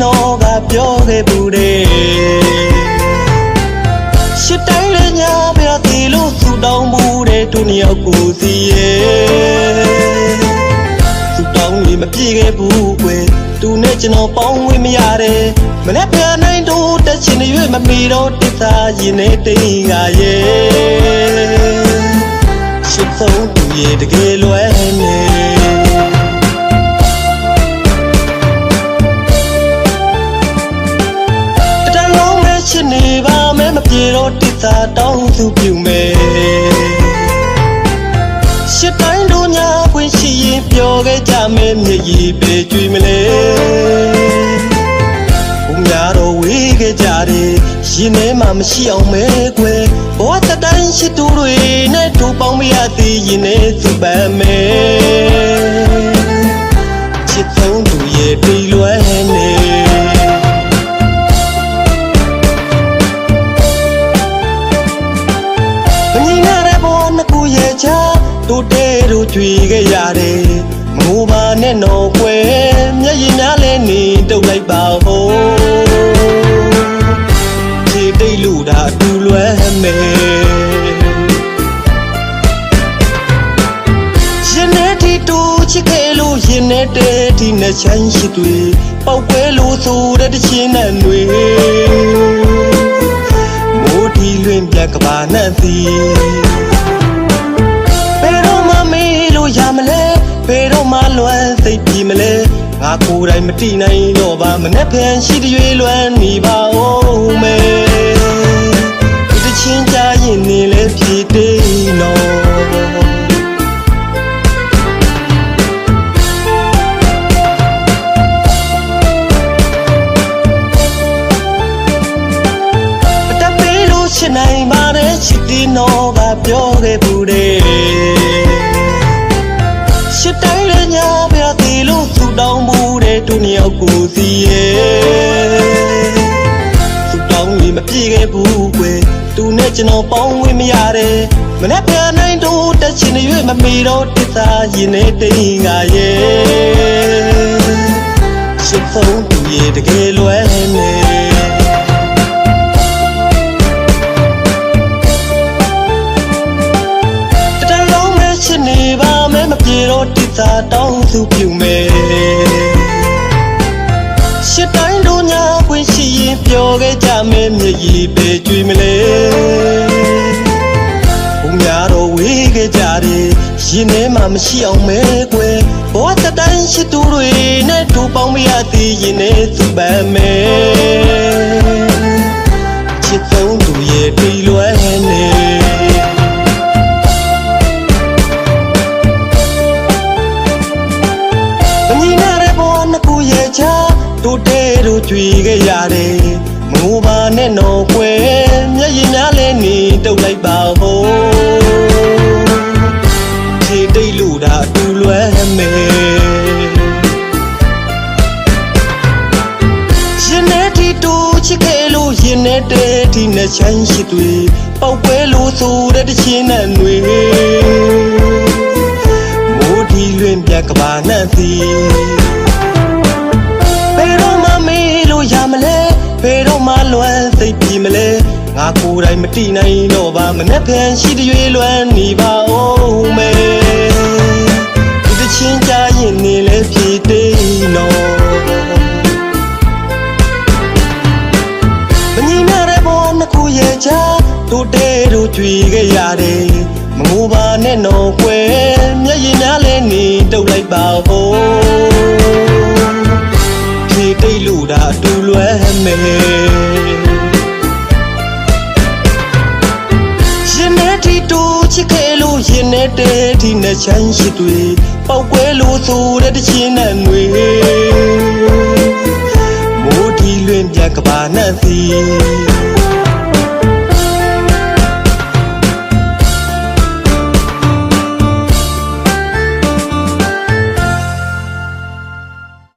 ပြောခဲ့ဘူးတဲ့ရှစ်တိုင်းလည်းညာပြတီလို့ဆူတောင်းဘူးတဲ့သူနှစ်ယောက်ကိုစီရဲ့ဆူတောင်းနေမပြေခဲ့ဘူးကွယ်သူနဲ့ကျွန်တော်ပေါင်းဝင်မရတယ်မနေ့ပြန်နိုင်တို့တက်ချင်ရွေ့မမီတော့တစ္ဆာရင်နဲ့တိန်ကရဲ့ရှစ်ဆုံးသူရဲ့တကယ်လွယ် တော့တိသာတောင်းသူပြုမယ်ရှစ်တိုင်းတို့ညာခွင့်ရှိရင်ပြောခဲ့ကြမယ်မျက်ရည်ပေကျွေးမလဲဘုံများတော့ဝေးခဲ့ကြတယ်ရင်ထဲမှာမရှိအောင်မဲကွယ်ဘောတတိုင်းရှိသူတွေနဲ့တို့ပေါင်းမရသေးရင်နဲ့သူပန်းမယ်ချစ်ဆုံးသူရဲ့ တို့တဲတို့ကြွေခဲ့ရတယ်မငိုပါနဲ့တော့ကွယ်မျက်ရည်များလဲနေတုတ်လိုက်ပါဟိုးခြေတိတ်လူတာအတူလွဲမယ်ရင်နဲ့တီတူချစ်ခဲ့လို့ရင်နဲ့တဲဒီနဲ့ချမ်းရှိတွေပောက်ကွဲလို့ဆိုတဲ့တချင်းနဲ့တွေမိုးဒီလွင်ပြကဘာနဲ့စီ လဲဘယ်တော့မှလွမ်းစိတ်ပြီမလဲငါကိုယ်တိုင်မတိနိုင်တော့ပါမနဲ့ဖန်ရှိတွေလွမ်းနေပါဦးမယ်ဒီတချင်းကြရင်နေလဲဖြေတေးနော်အတက်ပေးလို့ချစ်နိုင်ပါတယ်ချစ်တီနော်ကပြောခဲ့ဘူးတဲ့ တဲ့သူနှစ်ယောက်ကိုစီရဲ့ဆူတောင်းနေမပြေခဲ့ဘူးကွယ်သူနဲ့ကျွန်တော်ပေါင်းဝင်မရတယ်မနေ့ပြန်နိုင်တို့တက်ချင်ရွေ့မမီတော့တစ္ဆာရင်နဲ့တိန်ကရဲ့ရှစ်ဖုံးသူရဲ့တကယ်လွယ်နေတတလုံးမဲ့ချစ်နေပါမဲမပြေတော့တိသာတောင်းသူပြုမယ် ရင်ပြောခဲ့ကြမယ်မျက်ရည်ပေကျွေးမလဲဘုံများတော့ဝေးခဲ့ကြတယ်ရင်ထဲမှာမရှိအောင်မဲကွယ်ဘောတတိုင်းရှိသူတွေနဲ့တို့ပေါင်းမရသေးရင်နဲ့သူပန်းမယ်ချစ်ဆုံးသူရဲ့ပြေလွယ်နေမညီနာတဲ့ဘဝနှစ်ခုရဲ့ချာတို့တဲတို့ကြွေခဲ့ရတယ်မ ငိုပါနဲ့တော့ကွယ်မျက်ရည်များလဲနေတုတ်လိုက်ပါဟိုးခြေတိတ်လူတာအတူလွဲမယ်ရင်နဲ့တီတူချစ်ခဲ့လို့ရင်နဲ့တဲဒီနဲ့ချမ်းရှိတွေပောက်ပွဲလို့ဆိုတဲ့တချင်းနဲ့တွေမိုးဒီလွင်ပြကဘာနဲ့စီဘ ငါကိုယ်တိုင်မတိနိုင်တော့ပါမနဲ့ဖန်ရှိတွေလွမ်းနေပါဦးမယ်ဒီတချင်းကြရင်နေလဲဖြေသေးနော်မညီနာတဲ့ဘဝနှစ်ခုရဲ့ချာတို့တဲတို့ကြွေခဲ့ရတယ်မငိုပါနဲ့တော့ကွယ်မျက်ရည်များလဲနေတုတ်လိုက်ပါဟိုးဖြေတိတ်လူတာအတူလွဲမယ် နဲ့တဲဒီနဲ့ချမ်းရှိတွေပောက်ကွဲလို့ဆိုတဲ့တချင်းနဲ့တွေမိုးဒီလွင်ပြကဘာနဲ့စီ